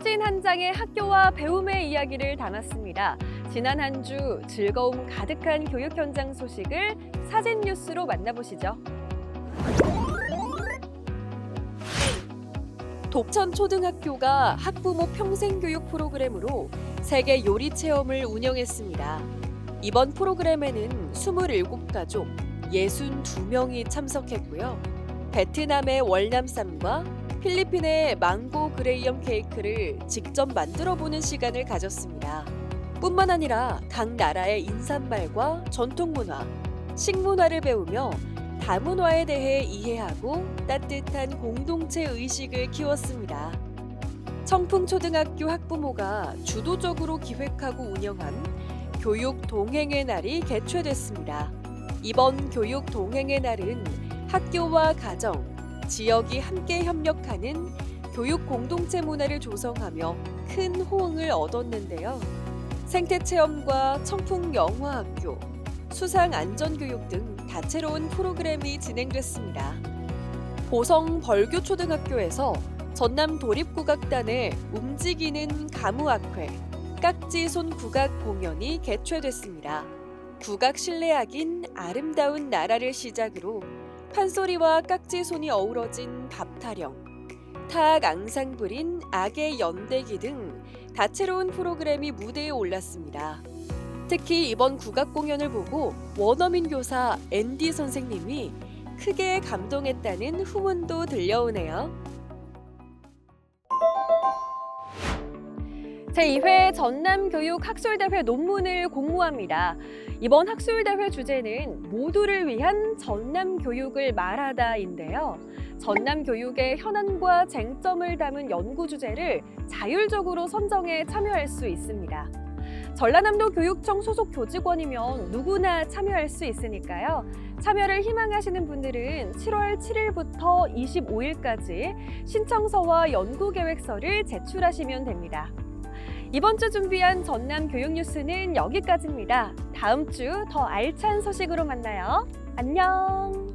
사진 한 장에 학교와 배움의 이야기를 담았습니다. 지난 한 주 즐거움 가득한 교육 현장 소식을 사진 뉴스로 만나보시죠. 독천 초등학교가 학부모 평생교육 프로그램으로 세계 요리 체험을 운영했습니다. 이번 프로그램에는 27가족 62명이 참석했고요. 베트남의 월남쌈과 필리핀의 망고 그레이엄 케이크를 직접 만들어 보는 시간을 가졌습니다. 뿐만 아니라 각 나라의 인사말과 전통 문화, 식문화를 배우며 다문화에 대해 이해하고 따뜻한 공동체 의식을 키웠습니다. 청풍초등학교 학부모가 주도적으로 기획하고 운영한 교육 동행의 날이 개최됐습니다. 이번 교육 동행의 날은 학교와 가정, 지역이 함께 협력하는 교육 공동체 문화를 조성하며 큰 호응을 얻었는데요. 생태 체험과 청풍 영화학교, 수상 안전교육 등 다채로운 프로그램이 진행됐습니다. 보성 벌교 초등학교에서 전남 도립국악단의 움직이는 가무악회, 깍지손 국악 공연이 개최됐습니다. 국악 실내악인 아름다운 나라를 시작으로 판소리와 깍지손이 어우러진 밥타령, 타악 앙상블인 악의 연대기 등 다채로운 프로그램이 무대에 올랐습니다. 특히 이번 국악 공연을 보고 원어민 교사 앤디 선생님이 크게 감동했다는 후문도 들려오네요. 제2회 전남교육 학술대회 논문을 공모합니다. 이번 학술대회 주제는 모두를 위한 전남교육을 말하다인데요. 전남교육의 현안과 쟁점을 담은 연구 주제를 자율적으로 선정해 참여할 수 있습니다. 전라남도 교육청 소속 교직원이면 누구나 참여할 수 있으니까요. 참여를 희망하시는 분들은 7월 7일부터 25일까지 신청서와 연구 계획서를 제출하시면 됩니다. 이번 주 준비한 전남 교육 뉴스는 여기까지입니다. 다음 주 더 알찬 소식으로 만나요. 안녕!